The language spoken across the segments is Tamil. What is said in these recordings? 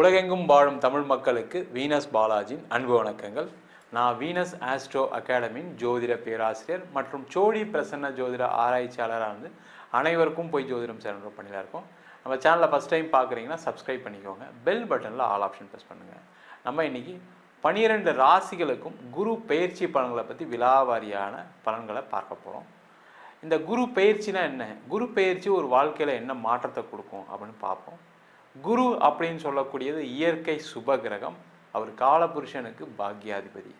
உலகெங்கும் வாழும் தமிழ் மக்களுக்கு வீனஸ் பாலாஜியின் அன்பு வணக்கங்கள். நான் வீனஸ் ஆஸ்ட்ரோ அகாடமியின் ஜோதிட பேராசிரியர் மற்றும் சோழி பிரசன்ன ஜோதிட ஆராய்ச்சியாளராக இருந்து அனைவருக்கும் போய் ஜோதிடம் சேனல் பண்ணிதான் இருக்கோம். நம்ம சேனலை ஃபஸ்ட் டைம் பார்க்குறீங்கன்னா சப்ஸ்கிரைப் பண்ணிக்கோங்க. பெல் பட்டனில் ஆல் ஆப்ஷன் ப்ரெஸ் பண்ணுங்கள் நம்ம இன்றைக்கி பனிரெண்டு ராசிகளுக்கும் குரு பெயர்ச்சி பலன்களை பற்றி விலாவாரியான பலன்களை பார்க்க போகிறோம் இந்த குரு பயிற்சினா என்ன? குரு பெயர்ச்சி ஒரு வாழ்க்கையில் என்ன மாற்றத்தை கொடுக்கும் அப்படின்னு பார்ப்போம். குரு அப்படின்னு சொல்லக்கூடியது இயற்கை சுப கிரகம் அவர் காலபுருஷனுக்கு பாக்யாதிபதி.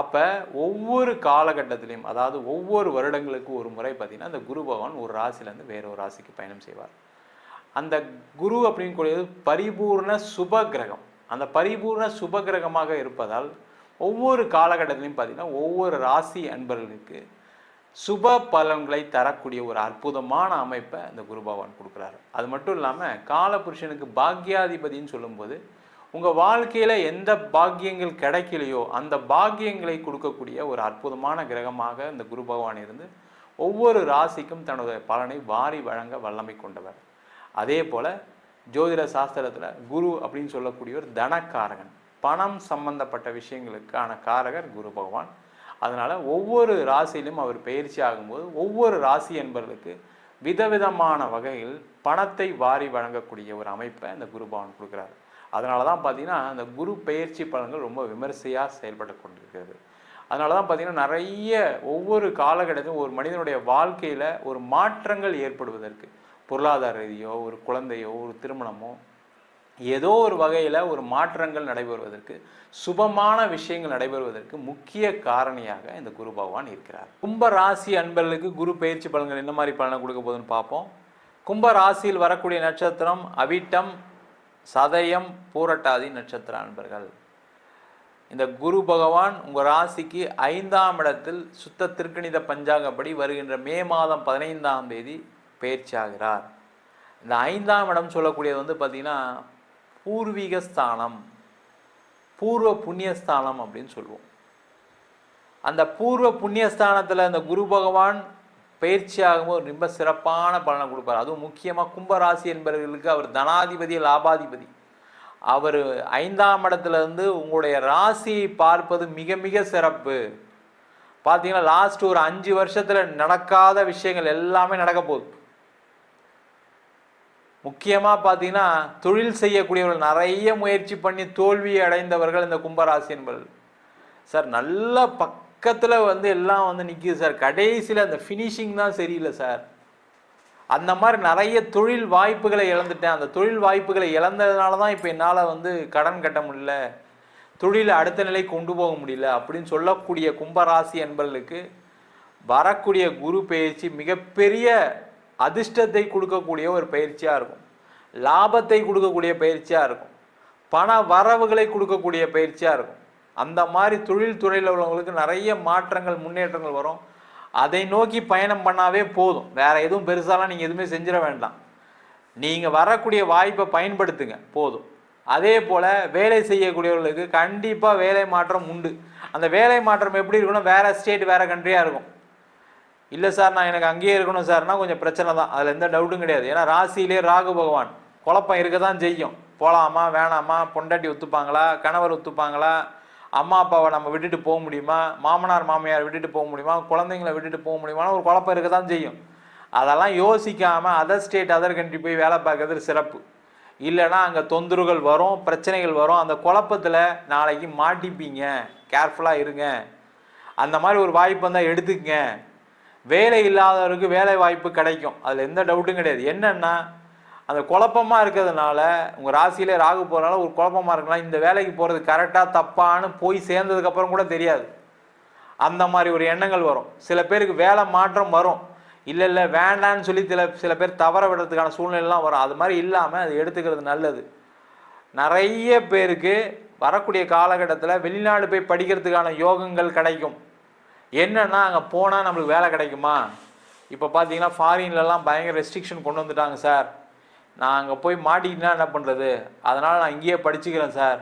அப்போ ஒவ்வொரு காலகட்டத்திலையும் அதாவது ஒவ்வொரு வருடங்களுக்கு ஒரு முறை பார்த்தீங்கன்னா அந்த குரு பகவான் ஒரு ராசிலேருந்து வேற ஒரு ராசிக்கு பயணம் செய்வார். அந்த குரு அப்படின்னு கூடியது பரிபூர்ண சுப கிரகம் அந்த பரிபூர்ண சுப கிரகமாக இருப்பதால் ஒவ்வொரு காலகட்டத்திலையும் பார்த்தீங்கன்னா ஒவ்வொரு ராசி அன்பர்களுக்கு சுப பலன்களை தரக்கூடிய ஒரு அற்புதமான அமைப்பை இந்த குரு பகவான் கொடுக்குறாரு. அது மட்டும் இல்லாமல் காலபுருஷனுக்கு பாக்யாதிபதின்னு சொல்லும்போது உங்கள் வாழ்க்கையில் எந்த பாக்கியங்கள் கிடைக்கலையோ அந்த பாக்கியங்களை கொடுக்கக்கூடிய ஒரு அற்புதமான கிரகமாக இந்த குரு பகவான் இருந்து ஒவ்வொரு ராசிக்கும் தன்னுடைய பலனை வாரி வழங்க வல்லமை கொண்டவர். அதே போல் ஜோதிட சாஸ்திரத்தில் குரு அப்படின்னு சொல்லக்கூடியவர் தனக்காரகன். பணம் சம்பந்தப்பட்ட விஷயங்களுக்கான காரகர் குரு பகவான். அதனால் ஒவ்வொரு ராசியிலும் அவர் பயிற்சி ஆகும்போது ஒவ்வொரு ராசி என்பவர்களுக்கு விதவிதமான வகையில் பணத்தை வாரி வழங்கக்கூடிய ஒரு அமைப்பை இந்த குருபவன் கொடுக்குறாரு. அதனால தான் பார்த்தீங்கன்னா அந்த குரு பயிற்சி பலன்கள் ரொம்ப விமர்சையாக செயல்பட்டு கொண்டிருக்கிறது. அதனால தான் பார்த்தீங்கன்னா நிறைய ஒவ்வொரு காலகட்டத்திலும் ஒரு மனிதனுடைய வாழ்க்கையில் ஒரு மாற்றங்கள் ஏற்படுவதற்கு பொருளாதார ரீதியோ ஒரு குழந்தையோ ஒரு திருமணமோ ஏதோ ஒரு வகையில் ஒரு மாற்றங்கள் நடைபெறுவதற்கு சுபமான விஷயங்கள் நடைபெறுவதற்கு முக்கிய காரணியாக இந்த குரு பகவான் இருக்கிறார். கும்ப ராசி அன்பர்களுக்கு குரு பயிற்சி பலன்கள் என்ன மாதிரி பலனை கொடுக்க போகுதுன்னு பார்ப்போம். கும்ப ராசியில் வரக்கூடிய நட்சத்திரம் அவிட்டம் சதயம் பூரட்டாதி நட்சத்திர அன்பர்கள். இந்த குரு பகவான் உங்கள் ராசிக்கு ஐந்தாம் இடத்தில் சுத்த திருக்கணித பஞ்சாங்கப்படி வருகின்ற மே மாதம் பதினைந்தாம் தேதி பயிற்சியாகிறார் இந்த ஐந்தாம் இடம் சொல்லக்கூடியது வந்து பார்த்திங்கன்னா பூர்வீக ஸ்தானம் பூர்வ புண்ணியஸ்தானம் அப்படின்னு சொல்லுவோம். அந்த பூர்வ புண்ணியஸ்தானத்தில் அந்த குரு பகவான் பயிற்சி ஆகும்போது ரொம்ப சிறப்பான பலனை கொடுப்பார். அதுவும் முக்கியமாக கும்பராசி என்பவர்களுக்கு அவர் தனாதிபதி லாபாதிபதி. அவர் ஐந்தாம் இடத்துல இருந்து உங்களுடைய ராசியை பார்ப்பது மிக மிக சிறப்பு. பார்த்தீங்கன்னா லாஸ்ட் ஒரு அஞ்சு வருஷத்தில் நடக்காத விஷயங்கள் எல்லாமே நடக்க போகுது. முக்கியமாக பார்த்தீங்கன்னா தொழில் செய்யக்கூடியவர்கள் நிறைய முயற்சி பண்ணி தோல்வி அடைந்தவர்கள் இந்த கும்பராசி என்பவர்கள் சார் நல்ல பக்கத்தில் வந்து எல்லாம் வந்து நிற்கிது சார். கடைசியில் அந்த ஃபினிஷிங் தான் சரியில்லை சார். அந்த மாதிரி நிறைய தொழில் வாய்ப்புகளை இழந்துட்டேன். அந்த தொழில் வாய்ப்புகளை இழந்ததுனால தான் இப்போ என்னால் வந்து கடன் கட்ட முடியல. தொழிலை அடுத்த நிலை கொண்டு போக முடியல அப்படின்னு சொல்லக்கூடிய கும்பராசி என்பர்களுக்கு வரக்கூடிய குரு பயிற்சி மிகப்பெரிய அதிர்ஷ்டத்தை கொடுக்கக்கூடிய ஒரு பயிற்சியாக இருக்கும். லாபத்தை கொடுக்கக்கூடிய பயிற்சியாக இருக்கும். பண வரவுகளை கொடுக்கக்கூடிய பயிற்சியாக இருக்கும். அந்த மாதிரி தொழில் துறையில் உள்ளவங்களுக்கு நிறைய மாற்றங்கள் முன்னேற்றங்கள் வரும். அதை நோக்கி பயணம் பண்ணாவே போதும். வேற எதுவும் பெருசாலாம் நீங்கள் எதுவுமே செஞ்சிட வேண்டாம். நீங்கள் வரக்கூடிய வாய்ப்பை பயன்படுத்துங்க. போதும். அதே போல் வேலை செய்யக்கூடியவர்களுக்கு கண்டிப்பாக வேலை மாற்றம் உண்டு. அந்த வேலை மாற்றம் எப்படி இருக்குன்னா வேறு ஸ்டேட் வேறு கண்ட்ரியாக இருக்கும். இல்லை சார் நான் எனக்கு அங்கேயே இருக்கணும் சார்னா கொஞ்சம் பிரச்சனை தான். அதில் எந்த டவுட்டும் கிடையாது. ஏன்னா ராசியிலே ராகு பகவான். குழப்பம் இருக்க தான் செய்யும். போகலாமா வேணாமா? பொண்டாட்டி ஒத்துப்பாங்களா? கணவர் ஒத்துப்பாங்களா? அம்மா அப்பாவை நம்ம விட்டுட்டு போக முடியுமா? மாமனார் மாமியார் விட்டுட்டு போக முடியுமா? குழந்தைங்களை விட்டுட்டு போக முடியுமான்னு ஒரு குழப்பம் இருக்க தான் செய்யும். அதெல்லாம் யோசிக்காமல் அதர் ஸ்டேட் அதர் கண்ட்ரி போய் வேலை பார்க்கறது சிறப்பு. இல்லைன்னா அங்கே தொந்தரவுகள் வரும் பிரச்சனைகள் வரும். அந்த குழப்பத்தில் நாளைக்கு மாட்டிப்பீங்க. கேர்ஃபுல்லாக இருங்க. அந்த மாதிரி ஒரு வாய்ப்பு வந்தால் எடுத்துக்கங்க. வேலை இல்லாதவருக்கு வேலை வாய்ப்பு கிடைக்கும். அதில் எந்த டவுட்டும் கிடையாது. என்னென்னா அந்த குழப்பமாக இருக்கிறதுனால உங்கள் ராசியிலே ராகு போகிறனால ஒரு குழப்பமாக இருக்கலாம். இந்த வேலைக்கு போகிறது கரெக்டாக தப்பான்னு போய் சேர்ந்ததுக்கப்புறம் கூட தெரியாது. அந்த மாதிரி ஒரு எண்ணங்கள் வரும். சில பேருக்கு வேலை மாற்றம் வரும். இல்லை இல்லை வேண்டான்னு சொல்லி சில சில பேர் தவற விடுறதுக்கான சூழ்நிலைலாம் வரும். அது மாதிரி இல்லாமல் அது எடுத்துக்கிறது நல்லது. நிறைய பேருக்கு வரக்கூடிய காலகட்டத்தில் வெளிநாடு போய் படிக்கிறதுக்கான யோகங்கள் கிடைக்கும். என்னன்னா அங்கே போனால் நம்மளுக்கு வேலை கிடைக்குமா? இப்போ பார்த்தீங்கன்னா ஃபாரின்லலாம் பயங்கர ரெஸ்ட்ரிக்ஷன் கொண்டு வந்துட்டாங்க சார் நான் அங்கே போய் மாட்டிக்கிட்டா என்ன பண்ணுறது அதனால் நான் இங்கேயே படிச்சுக்கிறேன் சார்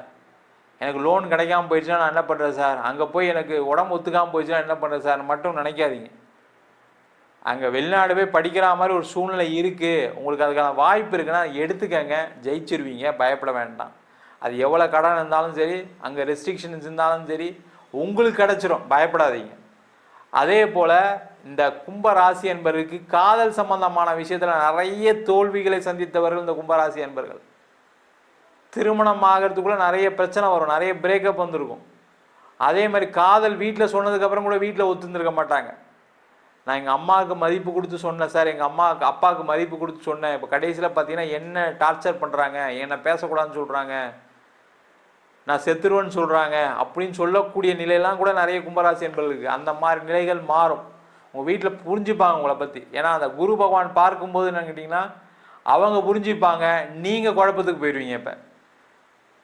எனக்கு லோன் கிடைக்காம போயிடுச்சுன்னா நான் என்ன பண்ணுறேன் சார் அங்கே போய் எனக்கு உடம்பு ஒத்துக்காமல் போயிடுச்சுன்னா என்ன பண்ணுறது சார் மட்டும் நினைக்காதீங்க. அங்கே வெளிநாடு போய் படிக்கிற மாதிரி ஒரு சூழ்நிலை இருக்குது உங்களுக்கு அதுக்கான வாய்ப்பு இருக்குன்னா எடுத்துக்கங்க. ஜெயிச்சிருவீங்க. பயப்பட வேண்டாம். அது எவ்வளோ கடன் இருந்தாலும் சரி அங்கே ரெஸ்ட்ரிக்ஷன்ஸ் இருந்தாலும் சரி உங்களுக்கு கிடச்சிரும். பயப்படாதீங்க. அதே போல் இந்த கும்பராசி என்பவருக்கு காதல் சம்பந்தமான விஷயத்தில் நிறைய தோல்விகளை சந்தித்தவர்கள் இந்த கும்பராசி என்பர்கள். திருமணம் ஆகிறதுக்குள்ளே நிறைய பிரச்சனை வரும் நிறைய பிரேக்கப் வந்திருக்கும். அதே மாதிரி காதல் வீட்டில் சொன்னதுக்கப்புறம் கூட வீட்டில் ஒத்துந்திருக்க மாட்டாங்க. நான் எங்கள் அம்மாவுக்கு மதிப்பு கொடுத்து சொன்னேன் சார் எங்கள் அம்மாவுக்கு அப்பாவுக்கு மதிப்பு கொடுத்து சொன்னேன். இப்போ கடைசியில் பார்த்தீங்கன்னா என்ன டார்ச்சர் பண்ணுறாங்க என்னை பேசக்கூடாதுன்னு சொல்கிறாங்க நான் செத்துருவேன்னு சொல்கிறாங்க அப்படின்னு சொல்லக்கூடிய நிலையெல்லாம் கூட நிறைய கும்பராசி என்பர்களுக்கு அந்த மாதிரி நிலைகள் மாறும். உங்கள் வீட்டில் புரிஞ்சுப்பாங்க உங்களை பற்றி ஏன்னா அந்த குரு பகவான் பார்க்கும்போது என்ன கேட்டிங்கன்னா அவங்க புரிஞ்சுப்பாங்க. நீங்கள் குழப்பத்துக்கு போயிடுவீங்க இப்போ.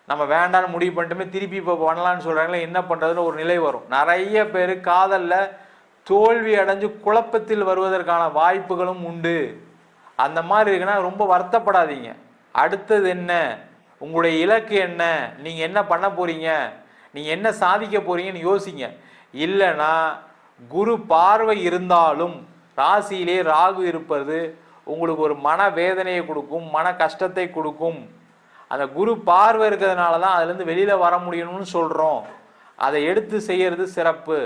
நம்ம வேண்டாம்னு முடிவு பண்ணிட்டுமே திருப்பி இப்போ பண்ணலான்னு சொல்கிறாங்களே என்ன பண்ணுறதுன்னு ஒரு நிலை வரும். நிறைய பேர் காதலில் தோல்வி அடைஞ்சு குழப்பத்தில் வருவதற்கான வாய்ப்புகளும் உண்டு. அந்த மாதிரி இருக்குன்னா ரொம்ப வருத்தப்படாதீங்க. அடுத்தது என்ன? உங்களுடைய இலக்கு என்ன? நீங்கள் என்ன பண்ண போகிறீங்க நீங்கள் என்ன சாதிக்க போகிறீங்கன்னு யோசிங்க. இல்லைன்னா குரு பார்வை இருந்தாலும் ராசியிலே ராகு இருப்பது உங்களுக்கு ஒரு மன வேதனையை கொடுக்கும் மன கஷ்டத்தை கொடுக்கும். அந்த குரு பார்வை இருக்கிறதுனால தான் அதுலேருந்து வெளியில் வர முடியணும்னு சொல்கிறோம் அதை எடுத்து செய்கிறது சிறப்பு.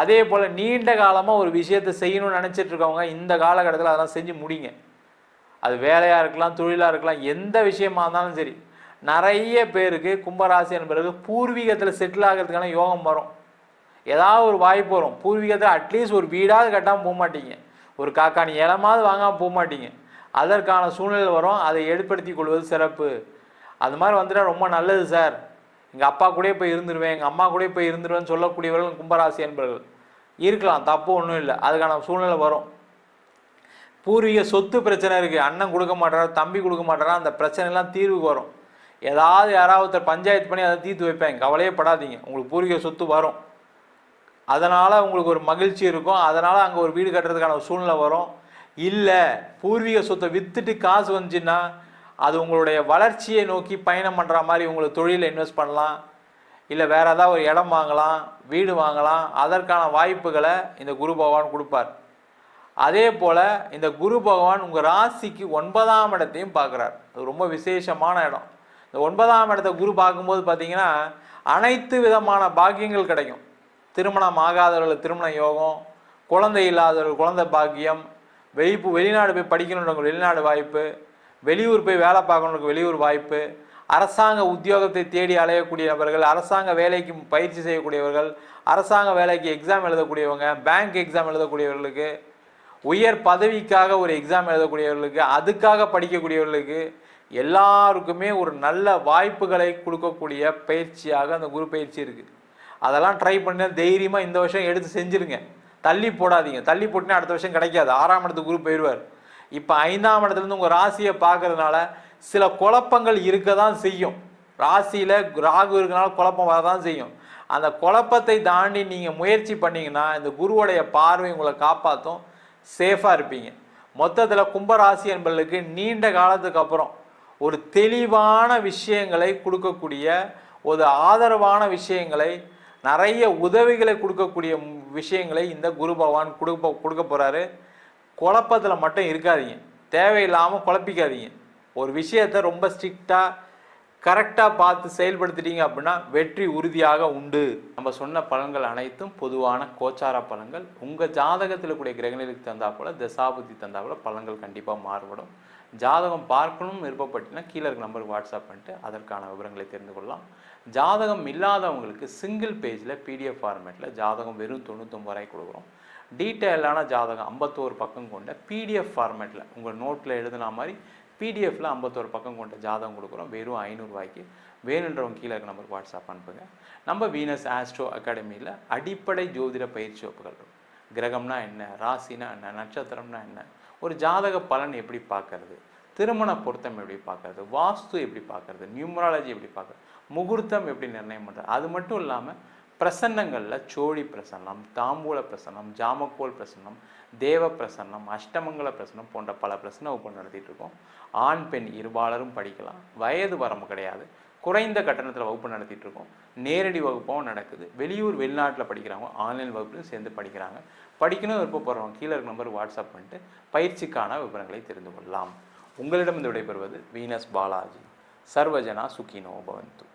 அதே போல் நீண்ட காலமாக ஒரு விஷயத்தை செய்யணும்னு நினச்சிட்ருக்கவங்க இந்த காலகட்டத்தில் அதெல்லாம் செஞ்சு முடிங்க. அது வேலையாக இருக்கலாம் தொழிலாக இருக்கலாம் எந்த விஷயமா இருந்தாலும் சரி. நிறைய பேருக்கு கும்பராசி என்பது பூர்வீகத்தில் செட்டில் ஆகிறதுக்கான யோகம் வரும். ஏதாவது ஒரு வாய்ப்பு வரும். பூர்வீகத்தில் அட்லீஸ்ட் ஒரு வீடாவது கட்டாமல் போக மாட்டீங்க. ஒரு காக்காணி இலமாவது வாங்காமல் போக மாட்டீங்க. அதற்கான சூழ்நிலை வரும். அதை ஏற்படுத்தி கொள்வது சிறப்பு. அது மாதிரி வந்துட்டால் ரொம்ப நல்லது சார். எங்கள் அப்பா கூடயே போய் இருந்துருவேன் எங்கள் அம்மா கூடயே போய் இருந்துருவேன்னு சொல்லக்கூடியவர்கள் கும்பராசி என்பவர்கள். இருக்கலாம் தப்பு ஒன்றும் இல்லை. அதுக்கான சூழ்நிலை வரும். பூர்வீக சொத்து பிரச்சனை இருக்குது அண்ணன் கொடுக்க மாட்டாரா தம்பி கொடுக்க மாட்டாரா அந்த பிரச்சனைலாம் தீர்வுக்கு வரும். ஏதாவது யாராவது ஒருத்தர் பஞ்சாயத்து பண்ணி அதை தீர்த்து வைப்பேன் கவலையே படாதீங்க. உங்களுக்கு பூர்வீக சொத்து வரும். அதனால் உங்களுக்கு ஒரு மகிழ்ச்சி இருக்கும். அதனால் அங்கே ஒரு வீடு கட்டுறதுக்கான ஒரு சூழ்நிலை வரும். இல்லை பூர்வீக சொத்தை விற்றுட்டு காசு வந்துச்சுன்னா அது உங்களுடைய வளர்ச்சியை நோக்கி பயணம் பண்ணுற மாதிரி உங்களுக்கு தொழிலில் இன்வெஸ்ட் பண்ணலாம். இல்லை வேறு ஏதாவது ஒரு இடம் வாங்கலாம் வீடு வாங்கலாம். அதற்கான வாய்ப்புகளை இந்த குரு பகவான் கொடுப்பார். அதே போல் இந்த குரு பகவான் உங்கள் ராசிக்கு ஒன்பதாம் இடத்தையும் பார்க்குறார். அது ரொம்ப விசேஷமான இடம். இந்த ஒன்பதாம் இடத்தை குரு பார்க்கும்போது பார்த்தீங்கன்னா அனைத்து விதமான பாக்கியங்கள் கிடைக்கும். திருமணம் ஆகாதவர்கள் திருமண யோகம் குழந்தை இல்லாதவர்கள் குழந்தை பாக்கியம் வெளிப்பு வெளிநாடு போய் படிக்கணுன்றவங்க வெளிநாடு வாய்ப்பு வெளியூர் போய் வேலை பார்க்கணுன்றவங்க வெளியூர் வாய்ப்பு அரசாங்க உத்தியோகத்தை தேடி அலையக்கூடிய நபர்கள் அரசாங்க வேலைக்கு பயிற்சி செய்யக்கூடியவர்கள் அரசாங்க வேலைக்கு எக்ஸாம் எழுதக்கூடியவங்க பேங்க் எக்ஸாம் எழுதக்கூடியவர்களுக்கு உயர் பதவிக்காக ஒரு எக்ஸாம் எழுதக்கூடியவர்களுக்கு அதுக்காக படிக்கக்கூடியவர்களுக்கு எல்லாருக்குமே ஒரு நல்ல வாய்ப்புகளை கொடுக்கக்கூடிய பயிற்சியாக அந்த குரு பயிற்சி இருக்குது அதெல்லாம் ட்ரை பண்ண தைரியமாக இந்த வருஷம் எடுத்து செஞ்சுருங்க. தள்ளி போடாதீங்க. தள்ளி போட்டுனா அடுத்த வருஷம் கிடைக்காது. ஆறாம் இடத்துக்கு குரு போயிடுவார் இப்போ ஐந்தாம் இடத்துலேருந்து உங்கள் ராசியை பார்க்கறதுனால சில குழப்பங்கள் இருக்க தான் செய்யும். ராசியில் ராகு இருக்கனால குழப்பம் வரதான் செய்யும். அந்த குழப்பத்தை தாண்டி நீங்கள் முயற்சி பண்ணீங்கன்னா இந்த குருவோடைய பார்வை உங்களை காப்பாற்றும் சேஃபாக இருப்பீங்க. மொத்தத்தில் கும்பராசி என்பவர்களுக்கு நீண்ட காலத்துக்கு அப்புறம் ஒரு தெளிவான விஷயங்களை கொடுக்கக்கூடிய ஒரு ஆதரவான விஷயங்களை நிறைய உதவிகளை கொடுக்கக்கூடிய விஷயங்களை இந்த குரு பகவான் கொடுக்க கொடுக்க போகிறாரு குழப்பத்தில் மட்டும் இருக்காதீங்க. தேவையில்லாமல் குழப்பிக்காதீங்க. ஒரு விஷயத்தை ரொம்ப ஸ்ட்ரிக்டாக கரெக்டாக பார்த்து செயல்படுத்திட்டீங்க அப்படின்னா வெற்றி உறுதியாக உண்டு. நம்ம சொன்ன பலன்கள் அனைத்தும் பொதுவான கோச்சார பலன்கள் உங்கள் ஜாதகத்தில் கூடிய கிரகங்களுக்கு தந்தா போல தசாபுத்தி தந்தா போல பலன்கள் கண்டிப்பாக மாறுபடும். ஜாதகம் பார்க்கணும் விருப்பப்பட்டீங்கன்னா கீழே இருக்க நம்பருக்கு வாட்ஸ்அப் பண்ணிட்டு அதற்கான விவரங்களை தெரிந்து கொள்ளலாம். ஜாதகம் இல்லாதவங்களுக்கு சிங்கிள் பேஜில் பிடிஎஃப் ஃபார்மேட்டில் ஜாதகம் வெறும் தொண்ணூத்தொம்பது ரூபாய் கொடுக்குறோம். டீட்டெயிலான ஜாதகம் ஐம்பத்தோரு பக்கம் கொண்ட பிடிஎஃப் ஃபார்மேட்டில் உங்கள் நோட்டில் எழுதுன மாதிரி பிடிஎஃப்ல ஐம்பத்தோரு பக்கம் கொண்ட ஜாதகம் கொடுக்குறோம். வெறும் ஐநூறுரூவாய்க்கு வேணுன்றவங்க கீழே இருக்க நம்பருக்கு வாட்ஸ்அப் அனுப்புங்க. நம்ம வீனஸ் ஆஸ்ட்ரோ அகாடமியில் அடிப்படை ஜோதிட பயிற்சி வகுப்புகள் இருக்கும். கிரகம்னா என்ன? ராசினா என்ன? நட்சத்திரம்னா என்ன? ஒரு ஜாதக பலன் எப்படி பார்க்கறது? திருமண பொருத்தம் எப்படி பார்க்கறது? வாஸ்து எப்படி பார்க்கறது? நியூமராலஜி எப்படி பார்க்கறது? முகூர்த்தம் எப்படி நிர்ணயம் பண்ணுறது அது மட்டும் இல்லாமல் பிரசன்னங்களில் சோழி பிரசன்னம் தாம்பூல பிரசன்னம் ஜாமக்கோல் பிரசன்னம் தேவ பிரசன்னம் அஷ்டமங்கல பிரசன்னம் போன்ற பல பிரசன்ன வகுப்பு நடத்திட்டு இருக்கோம். ஆண் பெண் இருபாலரும் படிக்கலாம். வயது வரம்பு கிடையாது. குறைந்த கட்டணத்தில் வகுப்பு நடத்திட்டு இருக்கோம். நேரடி வகுப்பும் நடக்குது. வெளியூர் வெளிநாட்டில் படிக்கிறவங்க ஆன்லைன் வகுப்புலையும் சேர்ந்து படிக்கிறாங்க. படிக்கணும் விருப்பப்படுறவங்க கீழே இருக்க நம்பர் வாட்ஸ்அப் பண்ணிட்டு பயிற்சிக்கான விவரங்களை தெரிந்து கொள்ளலாம். உங்களிடம் இந்த விடைபெறுவது வீனஸ் பாலாஜி. சர்வஜனா சுகினோ பவந்து